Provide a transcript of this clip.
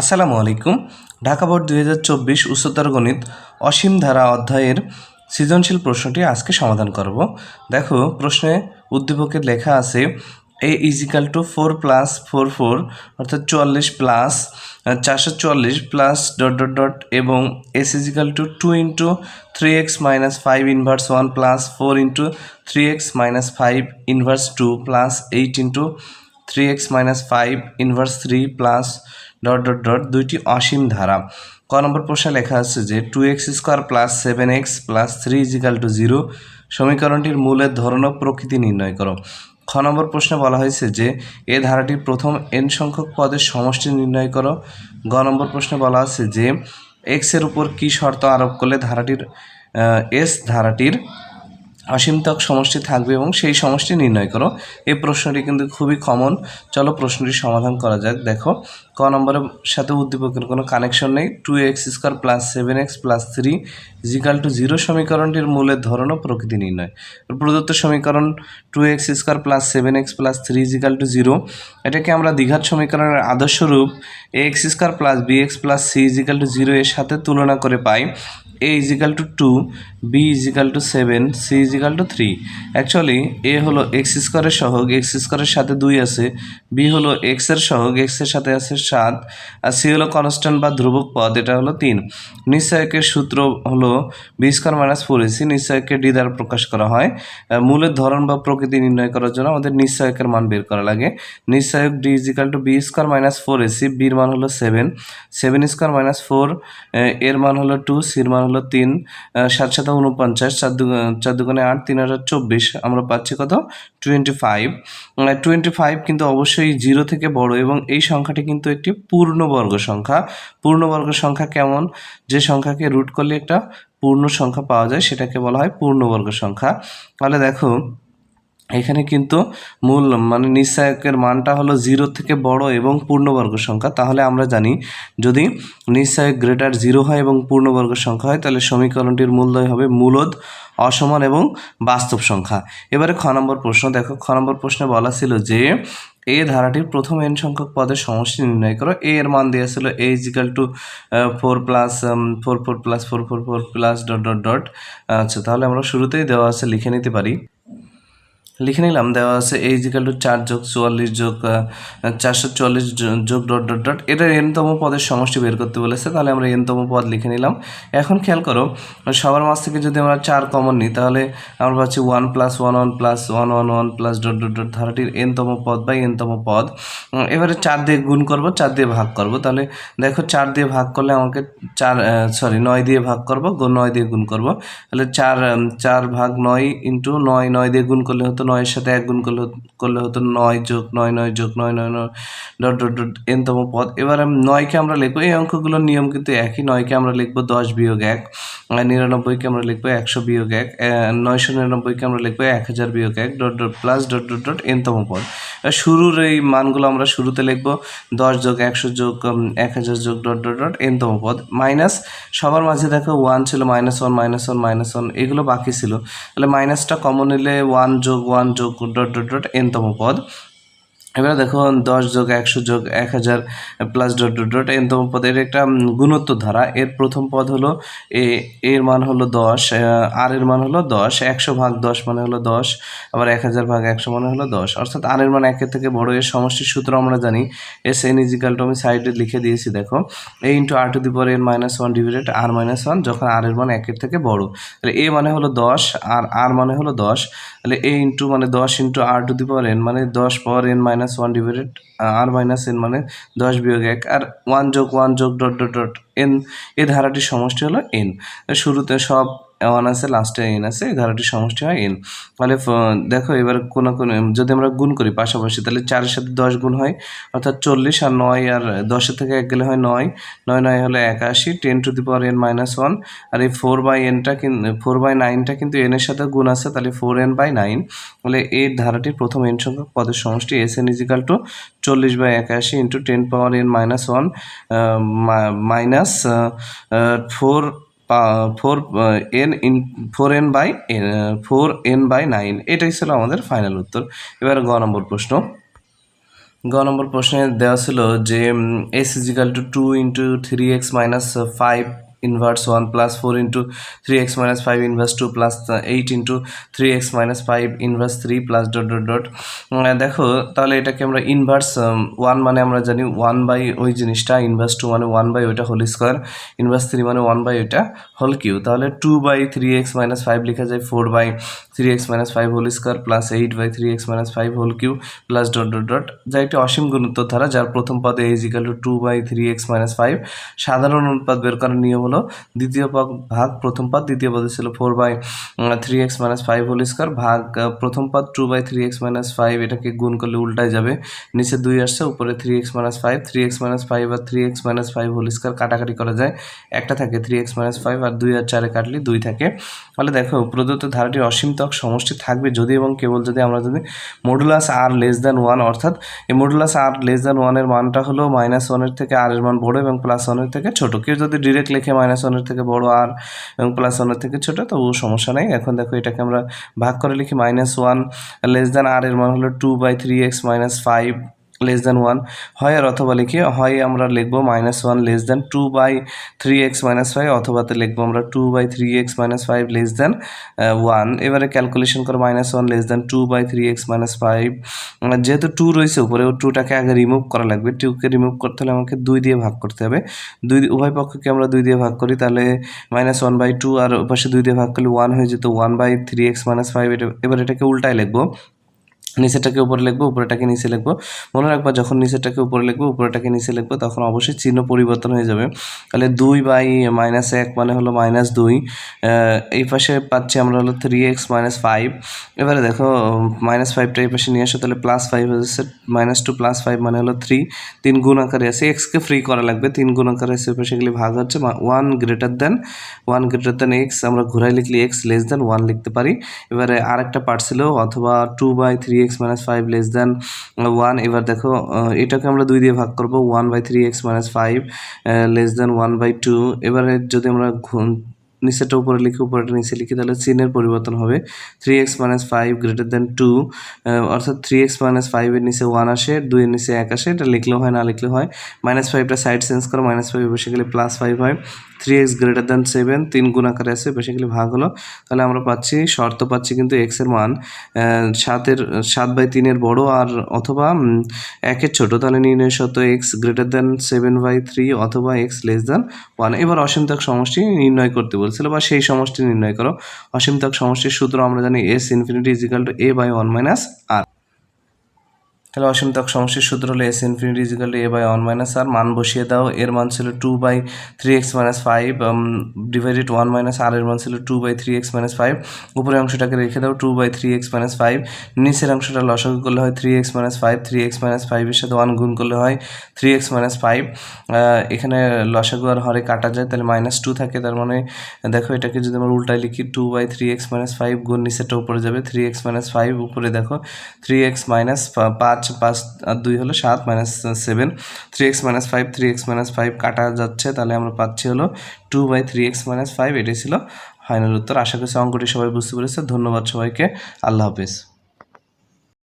আসসালামু আলাইকুম। ঢাকা বোর্ড দুই হাজার চব্বিশ উচ্চতর গণিত অসীম ধারা অধ্যায়ের সৃজনশীল প্রশ্নটি আজকে সমাধান করব। দেখো, প্রশ্নে উদ্দীপকের লেখা আছে A equal to four plus four four অর্থাৎ চুয়াল্লিশ প্লাস চারশো চুয়াল্লিশ প্লাস ডট ডট ডট এবং S equal to two into three X minus five inverse one plus four into three X minus five inverse two plus eight into three X minus five inverse three plus dot dot dot দুইটি অসীম ধারা। ক নম্বর প্রশ্নে লেখা আছে যে two X square plus seven X plus three equal to zero সমীকরণটির মূলের ধরন ও প্রকৃতি নির্ণয় করো। খ নম্বর প্রশ্নে বলা হয়েছে যে এ ধারাটির প্রথম এন সংখ্যক পদের সমষ্টি নির্ণয় করো। গ নম্বর প্রশ্নে বলা আছে যে এক্সের উপর কী শর্ত আরোপ করলে ধারাটির এস ধারাটির অসীমতক সমষ্টি থাকবে এবং সেই সমষ্টি নির্ণয় করো। এই প্রশ্নটি কিন্তু খুবই কমন চলো প্রশ্নটি সমাধান করা যাক। দেখো, ক নম্বরের সাথে উদ্দীপকের কোনো কানেকশন নেই। Two X square plus seven X plus three equal to zero সমীকরণটির মূলের ধরন ও প্রকৃতি নির্ণয়। প্রদত্ত সমীকরণ two X square plus seven X plus three equal to zero এটাকে আমরা দ্বিঘাত সমীকরণের আদর্শ রূপ A X square plus B X plus C equal to zero এর সাথে তুলনা করে পাই। A equal to two B equal to seven C equal to three actually A হলো এক্স স্কোয়ারের সহগ এক্স স্কোয়ারের সাথে দুই আছে বি হলো এক্সের সহগ এক্সের সাথে আছে সাত, আর সি হলো কনস্ট্যান্ট বা ধ্রুবক পদ, এটা হলো তিন। নিশ্চয়কের সূত্র হলো B square minus four AC নিশ্চয়কে D দ্বারা প্রকাশ করা হয়। মূলের ধরন বা প্রকৃতি নির্ণয় করার জন্য আমাদের নিশ্চয়কের মান বের করা লাগে। নিশ্চয়ক D equal to B square minus four AC বির মান হলো seven seven square minus four এর মান হলো টু সির মান হলো তিন সাত সাত উনপঞ্চাশ চার চার দুগুণে আট, তিন হাজার চব্বিশ। আমরা পাচ্ছি কত? টোয়েন্টি ফাইভ টোয়েন্টি ফাইভ কিন্তু অবশ্যই জিরো থেকে বড় এবং এই সংখ্যাটি কিন্তু একটি পূর্ণবর্গ সংখ্যা। পূর্ণবর্গ সংখ্যা কেমন? যে সংখ্যাকে রুট করলে একটা পূর্ণ সংখ্যা পাওয়া যায়, সেটাকে বলা হয় পূর্ণবর্গ সংখ্যা। তাহলে দেখো এখানে কিন্তু মূল মানে নিঃসায়কের মানটা হলো জিরো থেকে বড় এবং পূর্ণবর্গ সংখ্যা। তাহলে আমরা জানি যদি নিঃসায়ক গ্রেটার জিরো হয় এবং পূর্ণবর্গ সংখ্যা হয়, তাহলে সমীকরণটির মূল্যই হবে মূলদ, অসমান এবং বাস্তব সংখ্যা। এবারে খ নম্বর প্রশ্ন, দেখো, খ নম্বর প্রশ্নে বলা ছিল যে এ ধারাটির প্রথম এন সংখ্যক পদের সমষ্টি নির্ণয় করো। এ এর মান দেওয়া ছিল a equal to four plus four four plus four four four plus dot dot dot আচ্ছা তাহলে আমরা শুরুতেই দেওয়া আছে, লিখে নিতে পারি। লিখে নিলাম, দেওয়া আছে এই ইজিক্যাল টু চার যোগ চুয়াল্লিশ যোগ চারশো চুয়াল্লিশ যোগ ডট ডট ডট। এটার এনতম পদের সমষ্টি বের করতে বলেছে, তাহলে আমরা এনতম পদ লিখে নিলাম। এখন খেয়াল করো, সবার মাছ থেকে যদি আমরা চার কমন নিই, তাহলে আমরা পাচ্ছি one plus one one plus one one one plus dot dot dot ধারাটির এনতম পদ বা এনতম পদ। এবারে চার দিয়ে গুণ করব, চার দিয়ে ভাগ করব, তাহলে দেখো চার দিয়ে ভাগ করলে আমাকে চার সরি নয় দিয়ে ভাগ করব নয় দিয়ে গুণ করব। তাহলে চার চার ভাগ নয় ইন্টু নয় নয় দিয়ে গুণ করলে হতো নয়ের সাথে এক গুণ করলে করলে হতো নয় যোগ নয় নয় যোগ নয় নয় নয় ডট ডট ডট এনতম পদ। এবার নয়কে আমরা লিখব। এই অঙ্কগুলোর নিয়ম কিন্তু একই। নয়কে আমরা লিখব দশ বিয়োগ এক নিরানব্বইকে আমরা লিখব একশো বিয়োগ এক নয়শো নিরানব্বইকে আমরা লিখব এক হাজার বিয়োগ এক, dot dot plus dot dot dot এনতম পদ। শুরুর এই মানগুলো আমরা শুরুতে লিখব দশ যোগ একশো যোগ এক হাজার যোগ ডট ডট ডট, এনতম পদ। মাইনাস, সবার মাঝে দেখো ওয়ান ছিল minus one minus one minus one এগুলো বাকি ছিল। তাহলে মাইনাসটা কমন নিলে ওয়ান যোগ ওয়ান যোগ ডট ডট ডট, এনতম পদ। এবারে দেখো, দশ যোগ একশো যোগ এক হাজার প্লাস ডট ডট ডট এনতম পদ এর একটা গুণোত্তর ধারা। এর প্রথম পদ হলো এ, এর মান হলো দশ আর এর মান হলো দশ, একশো ভাগ দশ মানে হলো দশ, আবার এক হাজার ভাগ একশো মানে হলো দশ। অর্থাৎ আর এর মান একের থেকে বড় এর সমষ্টির সূত্র আমরা জানি এস এন ইজিক্যাল আমি সাইডে লিখে দিয়েছি, দেখো। A into r to the power n minus one divided r minus one যখন আর এর মান একের থেকে বড়। তাহলে এ মানে হলো দশ, আর আর মানে হলো দশ। তাহলে এ ইন্টু মানে দশ into r to the power n মানে দশ power n minus one divided r minus n মানে দশ বিয়োগ এক, আর ওয়ান যোগ ওয়ান যোগ dot dot dot n a ধারাটির সমষ্টি হলো এন শুরুতে সব ওয়ান আছে লাস্টে এন আছে এই ধারাটির সমষ্টি হয় এন তাহলে দেখো এবার কোনো কোনো, যদি আমরা গুণ করি পাশাপাশি, তাহলে চারের সাথে দশ গুণ হয়, অর্থাৎ চল্লিশ আর নয় আর দশের থেকে এক গেলে হয় নয়। নয় নয় হলে একাশি ten to the power n minus one আর এই ফোর বাই এনটা কিন্তু ফোর বাই নাইনটা কিন্তু এনের সাথে গুণ আছে, তাহলে ফোর এন বাই নাইন তাহলে এই ধারাটির প্রথম এন সংখ্যক পদের সমষ্টি এস এন ইজিক্যাল টু চল্লিশ বাই একাশি into ten power n minus one minus four four n in four n by four n by nine এটাই ছিল আমাদের ফাইনাল উত্তর। এবার গ নম্বর প্রশ্ন। গ নম্বর প্রশ্নে দেওয়া ছিল যে S equal to two into three x minus five inverse one plus four into three x minus five inverse two plus eight into three x minus five inverse three plus dot dot dot দেখো, তাহলে এটাকে আমরা inverse one মানে আমরা জানি one by ওই জিনিসটা inverse two মানে ওয়ান বাই ওইটা হোল স্কোয়ার ইনভার্স থ্রি মানে ওয়ান বাই ওইটা হোল কিউ তাহলে two by three x minus five লেখা যায় four by three x minus five whole square plus eight by three x minus five whole cube plus dot dot dot যা একটি অসীম গুণোত্তর ধারা যার প্রথম পদে is equal to two by three x minus five সাধারণ অনুপাত বের করার নিয়ম হলো দ্বিতীয় পদ ভাগ প্রথম পদ, দ্বিতীয় পদে ছিল four by three x minus five whole square ভাগ প্রথম পদ two by three x minus five এটাকে গুণ করলে উল্টায় যাবে। নিচে দুই আসছে, উপরে three x minus five three x minus five আর three x minus five whole square কাটাকাটি করা যায়। একটা থাকে থ্রি এক্স মাইনাস ফাইভ আর দুই আর চারে কাটলে দুই থাকে। তাহলে দেখো, প্রদত্ত ধারাটির অসীমতক সমষ্টি থাকবে যদি এবং কেবল যদি আমরা যদি modulus r less than one অর্থাৎ এই মডুলাস আর লেস দ্যান ওয়ানের মানটা হলো মাইনাস ওয়ানের থেকে আর এর মান বড় এবং প্লাস ওয়ানের থেকে ছোট। কেউ যদি ডিরেক্ট লেখে মাইনাস ওয়ানের থেকে বড় আর এবং প্লাস ওয়ানের থেকে ছোট, তবুও সমস্যা নেই। এখন দেখো এটাকে আমরা ভাগ করে লিখি minus one less than r এর মান হলো two by three x minus five less than one হয় আর অথবা লিখি, হয় আমরা লিখব minus one less than two by three x minus five অথবাতে লিখব আমরা two by three x minus five less than one এবারে ক্যালকুলেশন করো minus one less than two by three x minus five যেহেতু টু রয়েছে উপরে ও টুটাকে আগে remove করা লাগবে। টুকে রিমুভ করতে হলে আমাকে দুই দিয়ে ভাগ করতে হবে। দুই উভয় পক্ষকে আমরা দুই দিয়ে ভাগ করি, তাহলে মাইনাস ওয়ান বাই টু আর পাশে দুই দিয়ে ভাগ করলে ওয়ান হয়ে যেত one by three x minus five এবার এটাকে উল্টায় লিখব। নিচেরটাকে উপরে লিখব উপরেটাকে নিচে লিখব। মনে রাখবা, যখন নিচেরটাকে উপরে লিখব উপরেটাকে নিচে লিখব, তখন অবশ্যই চিহ্ন পরিবর্তন হয়ে যাবে। তাহলে দুই বাই মাইনাস এক মানে হলো মাইনাস দুই। এই পাশে পাচ্ছি আমরা হলো থ্রি এক্স মাইনাস ফাইভ এবারে দেখো মাইনাস ফাইভটা এই পাশে নিয়ে আসো, তাহলে প্লাস ফাইভ হচ্ছে মাইনাস টু প্লাস ফাইভ মানে হলো থ্রি তিন গুণ আকারে আছে এক্সকে ফ্রি করা লাগবে, তিন গুণ আকারে আছে পাশে গেলে ভাগ হচ্ছে one greater than one greater than x আমরা ঘুরাই লিখলে এক্স লেস দেন ওয়ান লিখতে পারি। এবারে আরেকটা পার্ট ছিল, অথবা two by three x minus five less than one এবার দেখো এটাকে আমরা দুই দিয়ে ভাগ করব one by three x minus five less than one by two এবারে যদি আমরা নিচেটা উপরে লিখি উপরেটা নিচে লিখি, তাহলে চিহ্নের পরিবর্তন হবে। Three x minus five greater than two অর্থাৎ থ্রি এক্স মাইনাস ফাইভের নিচে ওয়ান আসে দুইয়ের নিচে এক আসে, এটা লিখলেও হয়, না লিখলেও হয়। মাইনাস ফাইভটা সাইড চেঞ্জ করো মাইনাস ফাইভ বসে গেলে প্লাস ফাইভ হয়। Three x greater than seven তিন গুণ আকারে আছে বেসিক্যালি ভাগ হলো। তাহলে আমরা পাচ্ছি, শর্ত পাচ্ছি কিন্তু এক্সের মান সাতের, সাত বাই তিনের বড় আর অথবা একের ছোট। তাহলে নির্ণয় শর্ত x greater than seven by three অথবা এক্স লেস দেন ওয়ান এবার অসীমতক সমষ্টি নির্ণয় করতে বলছিল, বা সেই সমষ্টি নির্ণয় করো। অসীমতক সমষ্টির সূত্র আমরা জানি S infinity equal to a by one minus r তাহলে অসীম অসীমতক সমষ্টির সূত্র হলো S infinity equal to a by one minus r মান বসিয়ে দাও। এর মান ছিল two by three x minus five divided one minus r এর মান ছিল two by three x minus five উপরের অংশটাকে রেখে দাও two by three x minus five নিচের অংশটা লসাগু করলে হয় three x minus five three x minus ফাইভের সাথে ওয়ান গুণ করলে হয় থ্রি এক্স মাইনাস ফাইভ এখানে লসাগু আর হরে কাটা যায়, তাহলে মাইনাস টু থাকে, তার মানে দেখো এটাকে যদি আমরা উল্টায় লিখি two by three x minus five গুণ নিচেরটা উপরে যাবে থ্রি এক্স মাইনাস ফাইভ উপরে দেখো থ্রি এক্স মাইনাস পাঁচ পাঁচ আর দুই হলো সাত minus seven three x minus five three x minus five কাটা যাচ্ছে, তাহলে আমরা পাচ্ছি হলো two by three x minus five এটাই ছিল ফাইনাল উত্তর। আশা করছি অঙ্কটি সবাই বুঝতে পেরেছে। ধন্যবাদ সবাইকে। আল্লাহ হাফিজ।